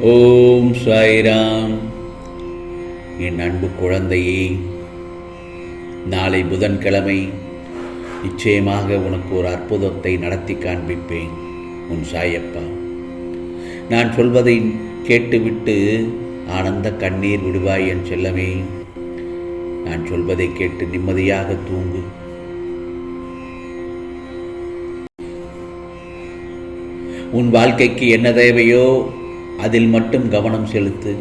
ஓம் சாய்ராம். என் அன்பு குழந்தையே நாளை புதன்கிழமை நிச்சயமாக உனக்கு ஒரு அற்புதத்தை நடத்தி காண்பிப்பேன் உன் சாயப்பா. நான் சொல்வதை கேட்டுவிட்டு ஆனந்த கண்ணீர் விடுவாய் என் செல்லமே. நான் சொல்வதை கேட்டு நிம்மதியாக தூங்கு. உன் வாழ்க்கைக்கு என்ன தேவையோ அதில் மட்டும் கவனம் செலுத்து.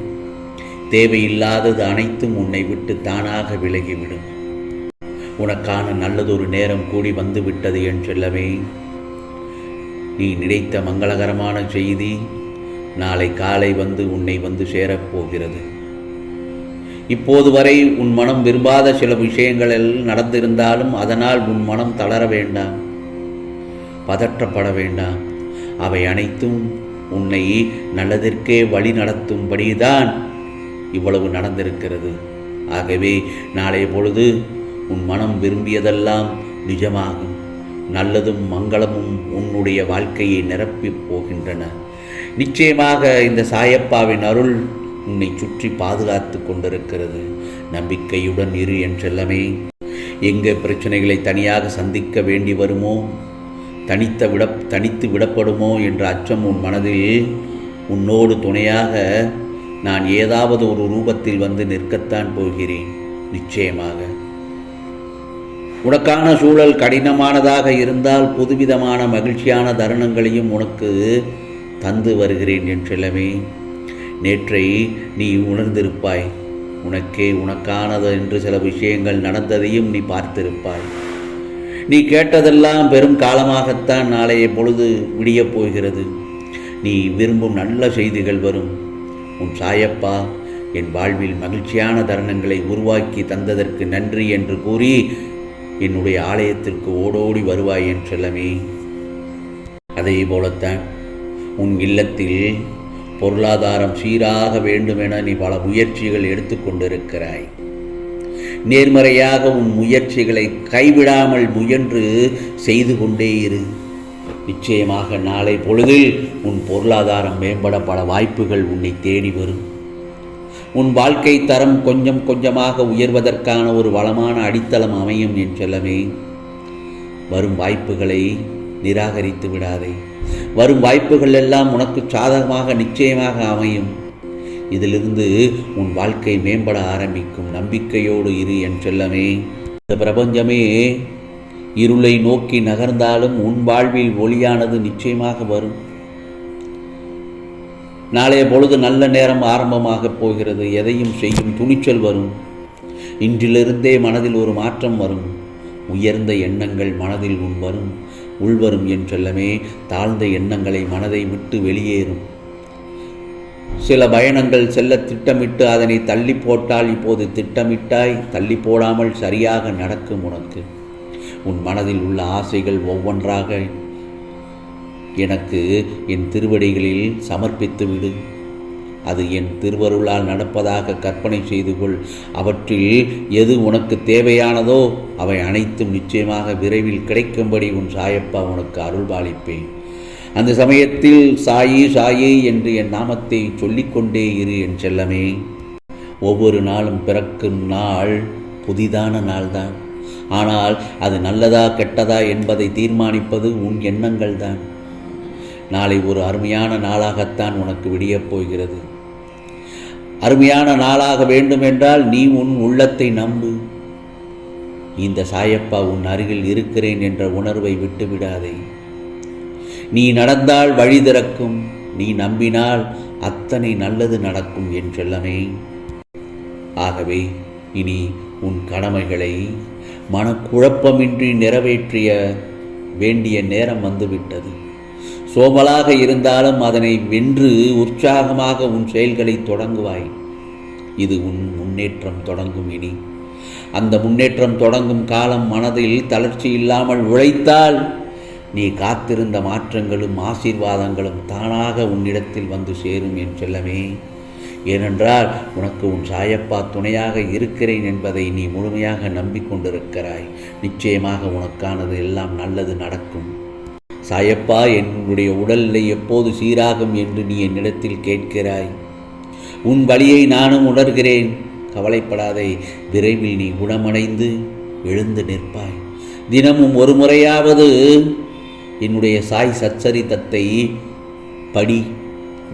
தேவையில்லாதது அனைத்தும் உன்னை விட்டு தானாக விலகிவிடும். உனக்கான நல்லதொரு நேரம் கூடி வந்து விட்டது என் செல்லவே நீ நினைத்த மங்களகரமான செய்தி நாளை காலை வந்து உன்னை வந்து சேரப்போகிறது இப்போது வரை உன் மனம் விரும்பாத சில விஷயங்களில் நடந்திருந்தாலும் அதனால் உன் மனம் தளர வேண்டாம். பதற்றப்பட வேண்டாம். அவை அனைத்தும் உன்னை நல்லதற்கே வழி நடத்தும்படிதான் இவ்வளவு நடந்திருக்கிறது. ஆகவே நாளைய பொழுது உன் மனம் விரும்பியதெல்லாம் நிஜமாகும். நல்லதும் மங்களமும் உன்னுடைய வாழ்க்கையை நிரப்பிப் போகின்றன. நிச்சயமாக இந்த சாயப்பாவின் அருள் உன்னை சுற்றி பாதுகாத்து கொண்டிருக்கிறது. நம்பிக்கையுடன் இரு என்றெல்லாமே எங்கே பிரச்சனைகளை தனியாக சந்திக்க வேண்டி வருமோ? தனித்த விட தனித்து விடப்படுமோ என்ற அச்சம் உன் மனதில் உன்னோடு துணையாக நான் ஏதாவது ஒரு ரூபத்தில் வந்து நிற்கத்தான் போகிறேன் நிச்சயமாக. உனக்கான சூழல் கடினமானதாக இருந்தால் புதுவிதமான மகிழ்ச்சியான தருணங்களையும் உனக்கு தந்து வருகிறேன் என் நேற்றை நீ உணர்ந்திருப்பாய். உனக்கே உனக்கானது என்று சில விஷயங்கள் நடந்ததையும் நீ பார்த்திருப்பாய். நீ கேட்டதெல்லாம் பெரும் காலமாகத்தான் நாளைய பொழுது விடியப் போகிறது. நீ விரும்பும் நல்ல செய்திகள் வரும். உன் சாயப்பா என் வாழ்வில் மகிழ்ச்சியான தருணங்களை உருவாக்கி தந்ததற்கு நன்றி என்று கூறி என்னுடைய ஆலயத்திற்கு ஓடோடி வருவாய் என் செல்லமே. அதே போலத்தான் உன் இல்லத்தில் பொருளாதாரம் சீராக வேண்டுமென நீ பல முயற்சிகள் எடுத்துக்கொண்டிருக்கிறாய் நேர்மறையாக உன் முயற்சிகளை கைவிடாமல் முயன்று செய்து கொண்டே இரு. நிச்சயமாக நாளை பொழுதில் உன் பொருளாதாரம் மேம்பட பல வாய்ப்புகள் உன்னை தேடி வரும். உன் வாழ்க்கை தரம் கொஞ்சம் கொஞ்சமாக உயர்வதற்கான ஒரு வளமான அடித்தளம் அமையும் என் செல்லமே. வரும் வாய்ப்புகளை நிராகரித்து விடாதே. வரும் வாய்ப்புகள் எல்லாம் உனக்கு சாதகமாக நிச்சயமாக அமையும். இதிலிருந்து உன் வாழ்க்கை மேம்பட ஆரம்பிக்கும். நம்பிக்கையோடு இரு என் செல்லமே. இந்த பிரபஞ்சமே இருளை நோக்கி நகர்ந்தாலும் உன் வாழ்வில் ஒளியானது நிச்சயமாக வரும். நாளைய பொழுது நல்ல நேரம் ஆரம்பமாகப் போகிறது. எதையும் செய்யும் துணிச்சல் வரும். இன்றிலிருந்தே மனதில் ஒரு மாற்றம் வரும். உயர்ந்த எண்ணங்கள் மனதில் உன் வரும். உள்வரும் என்றெல்லமே தாழ்ந்த எண்ணங்களை மனதை விட்டு வெளியேறும். சில பயணங்கள் செல்ல திட்டமிட்டு அதனை தள்ளி போட்டால் இப்போது திட்டமிட்டாய் தள்ளி போடாமல் சரியாக நடக்கும் உனக்கு. உன் மனதில் உள்ள ஆசைகள் ஒவ்வொன்றாக எனக்கு என் திருவடிகளில் சமர்ப்பித்து விடு. அது என் திருவருளால் நடப்பதாக கற்பனை செய்து கொள். அவற்றில் எது உனக்கு தேவையானதோ அவை அனைத்தும் நிச்சயமாக விரைவில் கிடைக்கும்படி உன் சாயப்பா உனக்கு அருள்பாலிப்பேன். அந்த சமயத்தில் சாயி சாயி என்று என் நாமத்தை சொல்லிக்கொண்டே இரு என் செல்லமே. ஒவ்வொரு நாளும் பிறக்கும் நாள் புதிதான நாள்தான். ஆனால் அது நல்லதா கெட்டதா என்பதை தீர்மானிப்பது உன் எண்ணங்கள் தான் நாளை ஒரு அருமையான நாளாகத்தான் உனக்கு விடியப் போகிறது. அருமையான நாளாக வேண்டுமென்றால் நீ உன் உள்ளத்தை நம்பு. இந்த சாயப்பா உன் அருகில் இருக்கிறேன் என்ற உணர்வை விட்டுவிடாதே. நீ நடந்தால் வழி திறக்கும் நீ நம்பினால் அத்தனை நல்லது நடக்கும் என்றெல்லாமே. ஆகவே இனி உன் கடமைகளை மனக்குழப்பமின்றி நிறைவேற்றிய வேண்டிய நேரம் வந்துவிட்டது. சோமலாக இருந்தாலும் அதனை வென்று உற்சாகமாக உன் செயல்களை தொடங்குவாய். இது உன் முன்னேற்றம் தொடங்கும் இனி. அந்த முன்னேற்றம் தொடங்கும் காலம் மனதில் தளர்ச்சி இல்லாமல் உழைத்தால் நீ காத்திருந்த மாற்றங்களும் ஆசீர்வாதங்களும் தானாக உன்னிடத்தில் வந்து சேரும் என் செல்லமே. ஏனென்றால் உனக்கு உன் சாயப்பா துணையாக இருக்கிறேன் என்பதை நீ முழுமையாக நம்பிக்கொண்டிருக்கிறாய். நிச்சயமாக உனக்கானது எல்லாம் நல்லது நடக்கும். சாயப்பா என்னுடைய உடல்நிலை எப்போது சீராகும் என்று நீ என்னிடத்தில் கேட்கிறாய். உன் வழியை நானும் உணர்கிறேன். கவலைப்படாதே விரைவில் நீ குணமடைந்து எழுந்து நிற்பாய். தினமும் ஒரு முறையாவது என்னுடைய சாய் சச்சரித்தத்தை படி.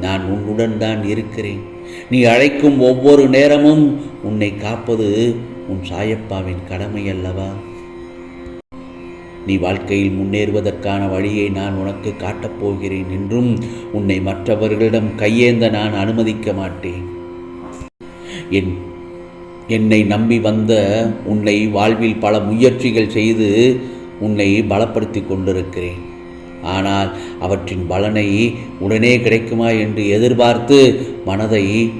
நான் உன்னுடன் தான் இருக்கிறேன். நீ அழைக்கும் ஒவ்வொரு நேரமும் உன்னை காப்பது உன் சாயப்பாவின் கடமை அல்லவா? நீ வாழ்க்கையில் முன்னேறுவதற்கான வழியை நான் உனக்கு காட்டப் போகிறேன் என்றும் உன்னை மற்றவர்களிடம் கையேந்த நான் அனுமதிக்க மாட்டேன். என் என்னை நம்பி வந்த உன்னை வாழ்வில் பல முயற்சிகள் செய்து உன்னை பலப்படுத்தி கொண்டிருக்கிறேன். ஆனால் அவற்றின் பலனை உடனே கிடைக்குமா என்று எதிர்பார்த்து மனதை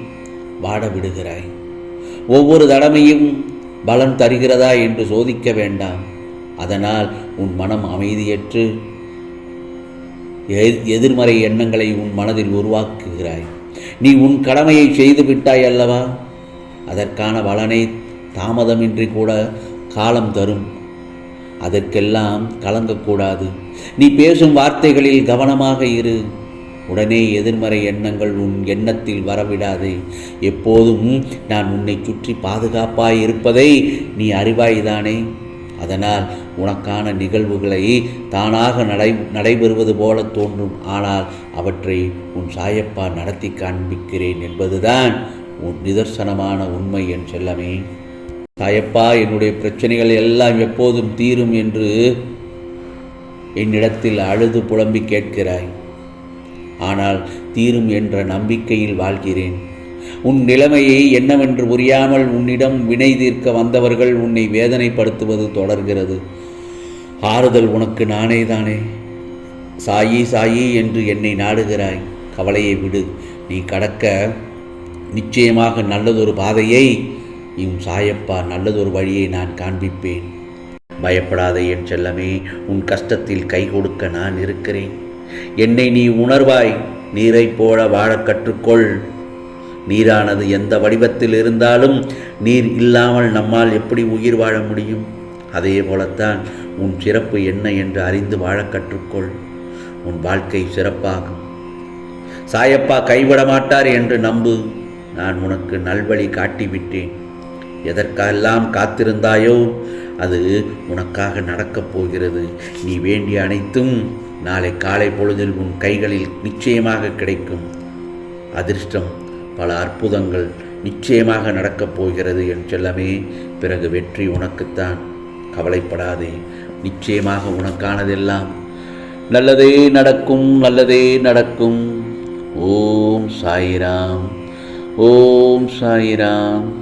வாட விடுகிறாய் ஒவ்வொரு தடமையும் பலன் தருகிறதா என்று சோதிக்க வேண்டாம். அதனால் உன் மனம் அமைதியற்று எதிர்மறை எண்ணங்களை உன் மனதில் உருவாக்குகிறாய். நீ உன் கடமையை செய்து விட்டாய் அல்லவா? அதற்கான பலனை தாமதமின்றி கூட காலம் தரும். அதற்கெல்லாம் கலங்கக்கூடாது. நீ பேசும் வார்த்தைகளில் கவனமாக இரு. உடனே எதிர்மறை எண்ணங்கள் உன் எண்ணத்தில் வரவிடாதே. எப்போதும் நான் உன்னை சுற்றி பாதுகாப்பாய் இருப்பதை நீ அறிவாய்தானே. அதனால் உனக்கான நிகழ்வுகளை தானாக நடை நடைபெறுவது போல தோன்றும். ஆனால் அவற்றை உன் சாயப்பா நடத்தி காண்பிக்கிறேன் என்பதுதான் உன் நிதர்சனமான உண்மை என் செல்லமே. சாயப்பா என்னுடைய பிரச்சனைகள் எல்லாம் எப்போதும் தீரும் என்று என்னிடத்தில் அழுது புலம்பி கேட்கிறாய். ஆனால் தீரும் என்ற நம்பிக்கையில் வாழ்கிறேன். உன் நிலைமையை என்னவென்று புரியாமல் உன்னிடம் வினை தீர்க்க வந்தவர்கள் உன்னை வேதனைப்படுத்துவது தொடர்கிறது. ஆறுதல் உனக்கு நானே தானே சாயி சாயி என்று என்னை நாடுகிறாய். கவலையை விடு. நீ கடக்க நிச்சயமாக நல்லதொரு பாதையை உன் சாயப்பா நல்லதொரு வழியை நான் காண்பிப்பேன். பயப்படாதே என் செல்லமே உன் கஷ்டத்தில் கை கொடுக்க நான் இருக்கிறேன். என்னை நீ உணர்வாய் நீரைப் போல வாழக் கற்றுக்கொள். நீரானது எந்த வடிவத்தில் இருந்தாலும் நீர் இல்லாமல் நம்மால் எப்படி உயிர் வாழ முடியும்? அதே போலத்தான் உன் சிறப்பு என்ன என்று அறிந்து வாழக் கற்றுக்கொள். உன் வாழ்க்கை சிறப்பாகும். சாயப்பா கைவிட மாட்டார் என்று நம்பு. நான் உனக்கு நல்வழி காட்டிவிட்டேன். எதற்கெல்லாம் காத்திருந்தாயோ அது உனக்காக நடக்கப் போகிறது. நீ வேண்டிய அனைத்தும் நாளை காலை பொழுதில் உன் கைகளில் நிச்சயமாக கிடைக்கும். அதிர்ஷ்டம் பல அற்புதங்கள் நிச்சயமாக நடக்கப் போகிறது என் செல்லமே. பிறகு வெற்றி உனக்குத்தான். கவலைப்படாதே நிச்சயமாக உனக்கானதெல்லாம் நல்லதே நடக்கும் நல்லதே நடக்கும். ஓம் சாயிராம் ஓம் சாய்ராம்.